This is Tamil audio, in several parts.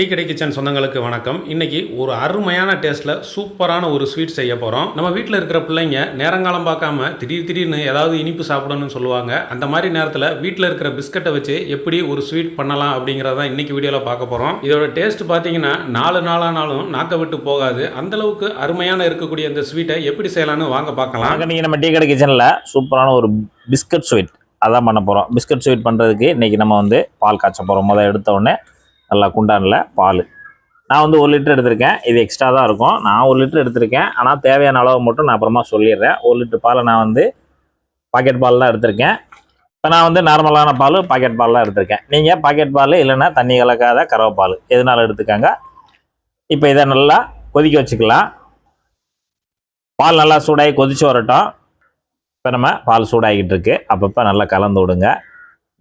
டீ கடை கிச்சன் சொந்தங்களுக்கு வணக்கம். இன்னைக்கு ஒரு அருமையான டேஸ்ட்டில் சூப்பரான ஒரு ஸ்வீட் செய்ய போகிறோம் நம்ம வீட்டில் இருக்கிற பிள்ளைங்க நேரங்காலம் பார்க்காம திடீர் திடீர்னு ஏதாவது இனிப்பு சாப்பிடணும்னு சொல்லுவாங்க. அந்த மாதிரி நேரத்தில் வீட்டில் இருக்கிற பிஸ்கட்டை வச்சு எப்படி ஒரு ஸ்வீட் பண்ணலாம் அப்படிங்கிறத இன்னைக்கு வீடியோவில் பார்க்க போகிறோம் இதோட டேஸ்ட் பார்த்தீங்கன்னா நாலு நாளானாலும் நாக்க விட்டு போகாது. அந்த அளவுக்கு அருமையான இருக்கக்கூடிய இந்த ஸ்வீட்டை எப்படி செய்யலாம்னு வாங்க பார்க்கலாம். வாங்க நம்ம டீ கடை கிச்சனில் சூப்பரான ஒரு பிஸ்கட் ஸ்வீட் அதான் பண்ண போகிறோம் பிஸ்கட் ஸ்வீட் பண்ணுறதுக்கு இன்றைக்கி நம்ம வந்து பால் காய்ச்ச போகிறோம் முதல் எடுத்த உடனே நல்லா குண்டானில் பால். நான் வந்து ஒரு லிட்டர் எடுத்திருக்கேன். இது எக்ஸ்ட்ரா தான் இருக்கும். நான் ஒரு லிட்டர் எடுத்திருக்கேன். ஆனால் தேவையான அளவு மட்டும் நான் அப்புறமா சொல்லிடுறேன். ஒரு லிட்டர் பாலை நான் வந்து பாக்கெட் பால் தான் எடுத்திருக்கேன். இப்போ நான் வந்து நார்மலான பால் பாக்கெட் பால் தான் எடுத்திருக்கேன். நீங்கள் பாக்கெட் பால் இல்லைன்னா தண்ணி கலக்காத கறவை பால் எதுனாலும் எடுத்துக்கோங்க. இப்போ இதை நல்லா கொதிக்க வச்சுக்கலாம். பால் நல்லா சூடாகி கொதிச்சு வரட்டும். இப்போ நம்ம பால் சூடாகிட்டு இருக்கு. அப்பப்போ நல்லா கலந்து விடுங்க.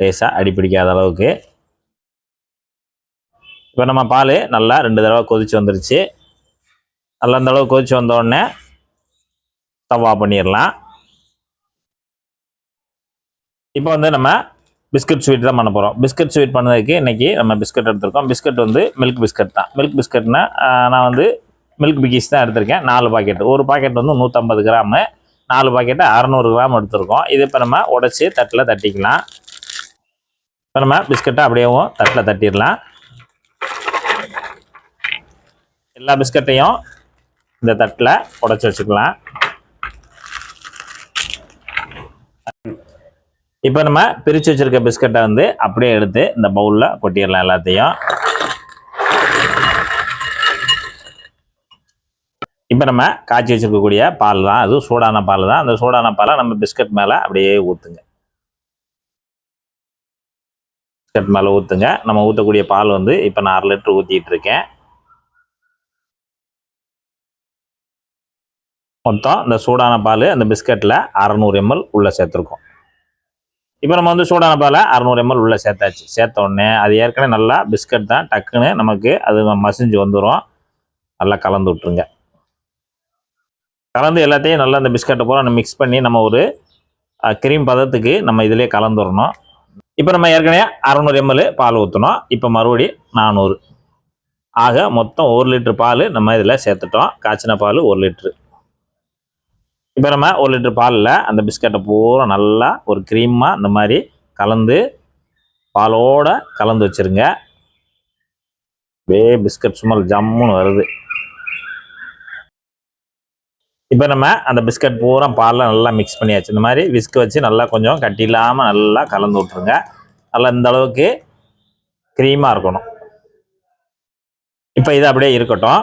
லேசாக அடிப்பிடிக்காத அளவுக்கு. இப்போ நம்ம பால் நல்லா ரெண்டு தடவை கொதிச்சு வந்துருச்சு. நல்லா அந்த அளவு கொதிச்சு வந்த உடனே தவா பண்ணிடலாம். இப்போ வந்து நம்ம பிஸ்கட் ஸ்வீட் தான் பண்ண போகிறோம் பிஸ்கட் ஸ்வீட் பண்ணதுக்கு இன்னைக்கு நம்ம பிஸ்கட் எடுத்திருக்கோம். பிஸ்கட் வந்து மில்க் பிஸ்கட் தான். மில்க் பிஸ்கட்னா நான் வந்து மில்க் பிக்கிஸ் தான் எடுத்திருக்கேன். நாலு பாக்கெட் ஒரு பாக்கெட் வந்து நூற்றம்பது கிராமு. நாலு பாக்கெட்டு அறநூறு கிராம் எடுத்திருக்கோம். இது இப்போ நம்ம உடச்சி தட்டில் தட்டிக்கலாம். இப்போ நம்ம பிஸ்கட்டை அப்படியேவும் தட்டில் தட்டிடலாம். எல்லா பிஸ்கட்டையும் இந்த தட்டில் உடச்சி வச்சுக்கலாம். இப்போ நம்ம பிரித்து வச்சிருக்க பிஸ்கட்டை வந்து அப்படியே எடுத்து இந்த பவுலில் கொட்டிடலாம் எல்லாத்தையும். இப்போ நம்ம காய்ச்சி வச்சிருக்கக்கூடிய பால் தான். அதுவும் சூடான பால் தான். அந்த சூடான பாலை நம்ம பிஸ்கட் மேலே அப்படியே ஊற்றுங்க பிஸ்கட் மேலே ஊற்றுங்க நம்ம ஊற்றக்கூடிய பால் வந்து இப்போ நான் அரை லிட்டர் ஊற்றிட்டு இருக்கேன். மொத்தம் இந்த சூடான பால் அந்த பிஸ்கட்டில் அறநூறு எம்எல் உள்ளே சேர்த்துருக்கோம். இப்போ நம்ம வந்து சூடான பாலை அறநூறு எம்எல் உள்ளே சேர்த்தாச்சு. சேர்த்த உடனே அது ஏற்கனவே நல்லா பிஸ்கட் தான் டக்குன்னு நமக்கு அது மசிஞ்சு வந்துடும் நல்லா கலந்து விட்ருங்க கலந்து எல்லாத்தையும் நல்லா அந்த பிஸ்கட்டை பூரா நம்ம மிக்ஸ் பண்ணி நம்ம ஒரு க்ரீம் பதத்துக்கு நம்ம இதிலே கலந்துடணும் இப்போ நம்ம ஏற்கனவே அறநூறு எம்எல் பால் ஊற்றணும் இப்போ மறுபடி நானூறு. ஆக மொத்தம் ஒரு லிட்ரு பால் நம்ம இதில் சேர்த்துட்டோம். காய்ச்சின பால் ஒரு லிட்ரு இப்போ நம்ம ஒரு லிட்டர் பாலில் அந்த பிஸ்கட்டை பூரா நல்லா ஒரு க்ரீமாக இந்த மாதிரி கலந்து பாலோடு கலந்து வச்சுருங்க. வே பிஸ்கட் சும்மா ஜம்முன்னு வருது. இப்போ நம்ம அந்த பிஸ்கட் பூரா பாலில் நல்லா மிக்ஸ் பண்ணியாச்சு. இந்த மாதிரி விஸ்க் வச்சு நல்லா கொஞ்சம் கட்டி இல்லாமல் நல்லா கலந்து விட்ருங்க நல்லா இந்த அளவுக்கு க்ரீமாக இருக்கணும். இப்போ இது அப்படியே இருக்கட்டும்.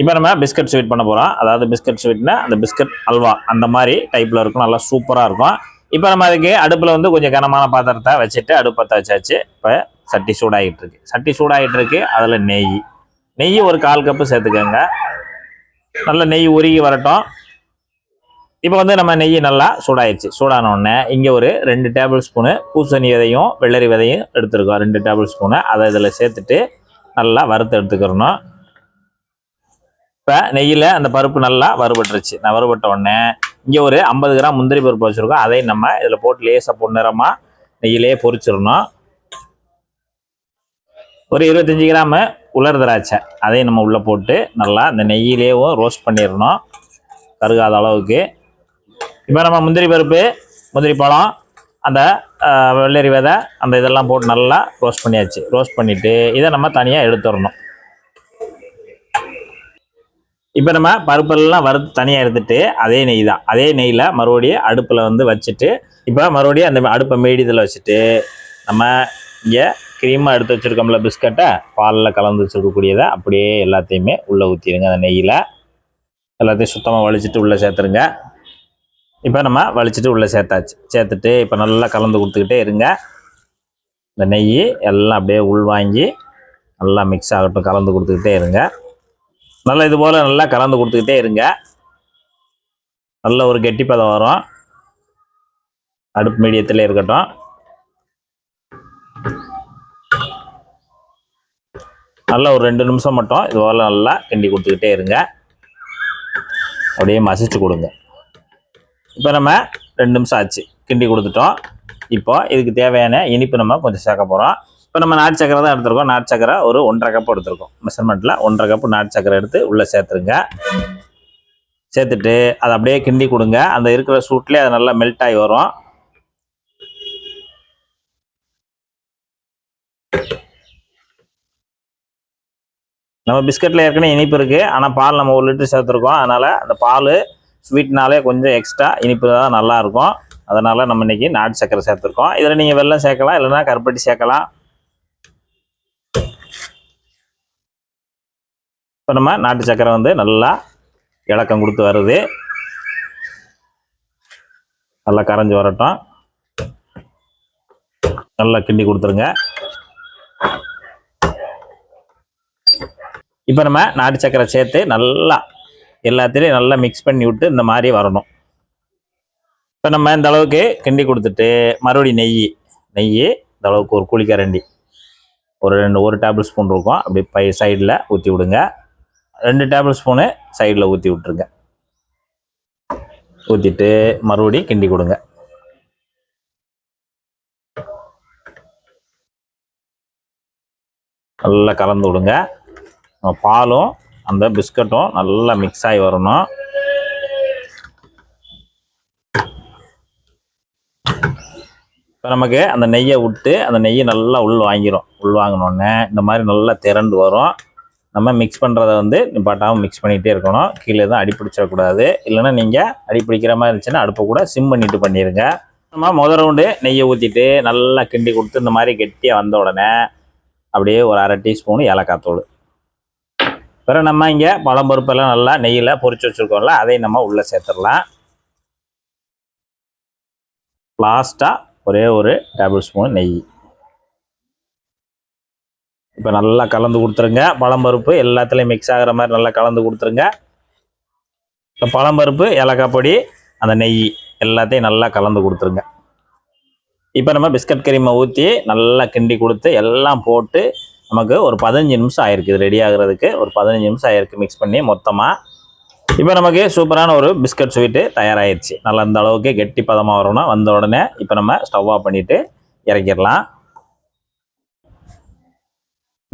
இப்போ நம்ம பிஸ்கட் ஸ்வீட் பண்ண போகிறோம் அதாவது பிஸ்கட் ஸ்வீட்னா அந்த பிஸ்கட் அல்வா அந்த மாதிரி டைப்பில் இருக்கும். நல்லா சூப்பராக இருக்கும். இப்போ நம்ம அதுக்கு அடுப்பில் வந்து கொஞ்சம் கனமான பாத்திரத்தை வச்சுட்டு அடுப்பத்தை வச்சாச்சு. இப்போ சட்டி சூடாகிட்டு இருக்கு. சட்டி சூடாகிட்டு இருக்கு. அதில் நெய். நெய் ஒரு கால் கப்பு சேர்த்துக்கோங்க. நல்ல நெய் உருகி வரட்டும். இப்போ வந்து நம்ம நெய் நல்லா சூடாயிடுச்சு சூடான உடனே இங்கே ஒரு ரெண்டு டேபிள் ஸ்பூனு பூசணி விதையும் வெள்ளரி விதையும் எடுத்துருக்கோம். ரெண்டு டேபிள் ஸ்பூனு அதை இதில் சேர்த்துட்டு நல்லா வறுத்து எடுத்துக்கிறணும் இப்போ நெய்யில் அந்த பருப்பு நல்லா வறுபட்டுருச்சு. நான் வறுபட்ட உடனே இங்கே ஒரு ஐம்பது கிராம் முந்திரி பருப்பு வச்சுருக்கோம். அதையும் நம்ம இதில் போட்டு லேசாக பொன்னிறமாக நெய்யிலே பொறிச்சிடணும் ஒரு இருபத்தஞ்சி கிராமு உலர் திராட்சை அதையும் நம்ம உள்ளே போட்டு நல்லா இந்த நெய்யிலேயும் ரோஸ்ட் பண்ணிடணும். கருகாத அளவுக்கு. இப்போ நம்ம முந்திரி பருப்பு முந்திரி பழம் அந்த வெள்ளரி விதை அந்த இதெல்லாம் போட்டு நல்லா ரோஸ்ட் பண்ணியாச்சு. ரோஸ்ட் பண்ணிவிட்டு இதை நம்ம தனியாக எடுத்துடணும். இப்போ நம்ம பருப்பெல்லாம் வறுத்து தனியாக எடுத்துட்டு அதே நெய் தான் அதே நெய்யில் மறுபடியும் அடுப்பில் வந்து வச்சுட்டு இப்போ மறுபடியும் அந்த அடுப்பை மீடியத்தில் வச்சுட்டு நம்ம இங்கே க்ரீமாக எடுத்து வச்சுருக்கோம்ல பிஸ்கட்டை பாலில் கலந்து வச்சுருக்கக்கூடியதை அப்படியே எல்லாத்தையுமே உள்ளே ஊற்றிடுங்க அந்த நெய்யில் எல்லாத்தையும் சுத்தமாக வலிச்சுட்டு உள்ளே சேர்த்துருங்க. இப்போ நம்ம வலிச்சிட்டு உள்ளே சேர்த்தாச்சு. சேர்த்துட்டு இப்போ நல்லா கலந்து கொடுத்துக்கிட்டே இருங்க. இந்த நெய் எல்லாம் அப்படியே உள்வாங்கி நல்லா மிக்ஸ் ஆகட்டும் கலந்து கொடுத்துக்கிட்டே இருங்க. நல்லா இது போல் நல்லா கலந்து கொடுத்துக்கிட்டே இருங்க. நல்ல ஒரு கெட்டி பதம் வரும். அடுப்பு மீடியத்தில் இருக்கட்டும். நல்லா ஒரு ரெண்டு நிமிஷம் மட்டும் இது போல் நல்லா கிண்டி கொடுத்துக்கிட்டே இருங்க. அப்படியே மசிச்சு கொடுங்க. இப்போ நம்ம ரெண்டு நிமிஷம் ஆச்சு. கிண்டி கொடுத்துட்டோம். இப்போ இதுக்கு தேவையான இனிப்பு நம்ம கொஞ்சம் சேர்க்க போகிறோம் இப்போ நம்ம நாட்டு சக்கரை தான் எடுத்திருக்கோம். நாட்டு சக்கரை ஒரு ஒன்றரை கப் எடுத்திருக்கோம். மெஷர்மெண்ட்டில் ஒன்றரை கப்பு நாட்டு சக்கரை எடுத்து உள்ளே சேர்த்துருங்க. சேர்த்துட்டு அதை அப்படியே கிண்டி கொடுங்க. அந்த இருக்கிற சூட்லேயே அது நல்லா மெல்ட் ஆகி வரும். நம்ம பிஸ்கட்டில் ஏற்கனவே இனிப்பு இருக்குது ஆனால் பால் நம்ம ஒரு லிட்டர் சேர்த்துருக்கோம். அதனால் அந்த பால் ஸ்வீட்னாலே கொஞ்சம் எக்ஸ்ட்ரா இனிப்பு தான் நல்லா இருக்கும். அதனால் நம்ம இன்னைக்கு நாட்டு சக்கரை சேர்த்துருக்கோம். இதில் நீங்கள் வெள்ளம் சேர்க்கலாம். இல்லைனா கருப்பட்டி சேர்க்கலாம். இப்போ நம்ம நாட்டு சக்கரை வந்து நல்லா இலக்கம் கொடுத்து வருது. நல்லா கரைஞ்சி வரட்டும். நல்லா கிண்டி கொடுத்துருங்க. இப்போ நம்ம நாட்டு சக்கரை சேர்த்து நல்லா எல்லாத்துலேயும் நல்லா மிக்ஸ் பண்ணி விட்டு இந்த மாதிரி வரணும். இப்போ நம்ம இந்த அளவுக்கு கிண்டி கொடுத்துட்டு மறுபடியும் நெய் நெய் இந்த அளவுக்கு ஒரு குழிக்கரண்டி ஒரு ரெண்டு ஒரு டேபிள் ஸ்பூன் இருக்கும். அப்படி பை சைடில் ஊற்றி விடுங்க. ரெண்டு டேபிள் ஸ்பூனு சைடில் ஊற்றி விட்ருங்க ஊற்றிட்டு மறுபடியும் கிண்டி கொடுங்க. நல்லா கலந்து விடுங்க. பாலும் அந்த பிஸ்கட்டும் நல்லா மிக்ஸ் ஆகி வரணும். இப்போ நமக்கு அந்த நெய்யை விட்டு அந்த நெய்யை நல்லா உள் வாங்கிரும். உள் வாங்கினோடனே இந்த மாதிரி நல்லா திரண்டு வரும். நம்ம மிக்ஸ் பண்ணுறத வந்து நிப்பாட்டாமல் மிக்ஸ் பண்ணிகிட்டே இருக்கணும். கீழே எதுவும் அடி பிடிச்சிடக்கூடாது. இல்லைன்னா நீங்கள் அடி பிடிக்கிற மாதிரி இருந்துச்சுன்னா அடுப்பை கூட சிம் பண்ணிட்டு பண்ணிடுங்க நம்ம முதல் ரவுண்டு நெய்யை ஊற்றிட்டு நல்லா கிண்டி கொடுத்து இந்த மாதிரி கெட்டியாக வந்த உடனே அப்படியே ஒரு அரை டீஸ்பூன் ஏலக்காய் தூள். பிறகு நம்ம இங்கே பழம் பருப்பெல்லாம் நல்லா நெய்யில் பொறிச்சு வச்சுருக்கோம்ல அதையும் நம்ம உள்ளே சேர்த்துடலாம். லாஸ்ட்டாக ஒரே ஒரு டேபிள் ஸ்பூன் நெய். இப்போ நல்லா கலந்து கொடுத்துருங்க. பழம்பருப்பு எல்லாத்துலேயும் மிக்ஸ் ஆகிற மாதிரி நல்லா கலந்து கொடுத்துருங்க. இப்போ பழம்பருப்பு ஏலக்காய் பொடி அந்த நெய் எல்லாத்தையும் நல்லா கலந்து கொடுத்துருங்க. இப்போ நம்ம பிஸ்கட் கிரீமை ஊற்றி நல்லா கிண்டி கொடுத்து எல்லாம் போட்டு நமக்கு ஒரு பதினஞ்சு நிமிஷம் ஆயிருக்கு. இது ரெடி ஆகுறதுக்கு ஒரு பதினஞ்சு நிமிஷம் ஆயிருக்கு மிக்ஸ் பண்ணி மொத்தமாக இப்போ நமக்கு சூப்பரான ஒரு பிஸ்கட் ஸ்வீட்டு தயாராகிடுச்சு நல்லா இந்த அளவுக்கு கெட்டி பதமாக வரணும் வந்த உடனே இப்போ நம்ம ஸ்டவ் ஆஃப் பண்ணிவிட்டு இறக்கிடலாம்.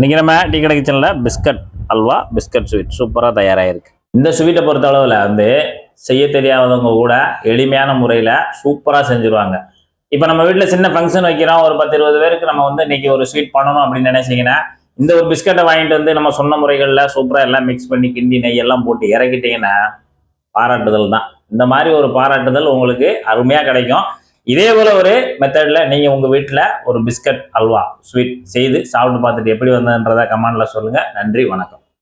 இன்றைக்கி நம்ம டீ கடை கிச்சனில் பிஸ்கட் அல்வா பிஸ்கட் ஸ்வீட். சூப்பராக தயாராகிருக்கு இந்த ஸ்வீட்டை பொறுத்த அளவில் வந்து செய்ய தெரியாதவங்க கூட எளிமையான முறையில் சூப்பராக செஞ்சுருவாங்க. இப்போ நம்ம வீட்டில் சின்ன ஃபங்க்ஷன் வைக்கிறோம். ஒரு பத்து இருபது பேருக்கு நம்ம வந்து இன்னைக்கு ஒரு ஸ்வீட் பண்ணணும் அப்படின்னு நினைச்சீங்கன்னா இந்த ஒரு பிஸ்கட்டை வாங்கிட்டு வந்து நம்ம சொன்ன முறைகளில் சூப்பராக எல்லாம் மிக்ஸ் பண்ணி கிண்டி நெய் எல்லாம் போட்டு இறக்கிட்டீங்கன்னா பாராட்டுதல் தான். இந்த மாதிரி ஒரு பாராட்டுதல் உங்களுக்கு அருமையாக கிடைக்கும். இதே போல ஒரு மெத்தடில் நீங்கள் உங்கள் வீட்டில் ஒரு பிஸ்கட் அல்வா ஸ்வீட் செய்து சாப்பிட்டு பார்த்துட்டு எப்படி வந்ததுன்றதை கமெண்டில் சொல்லுங்கள் நன்றி வணக்கம்.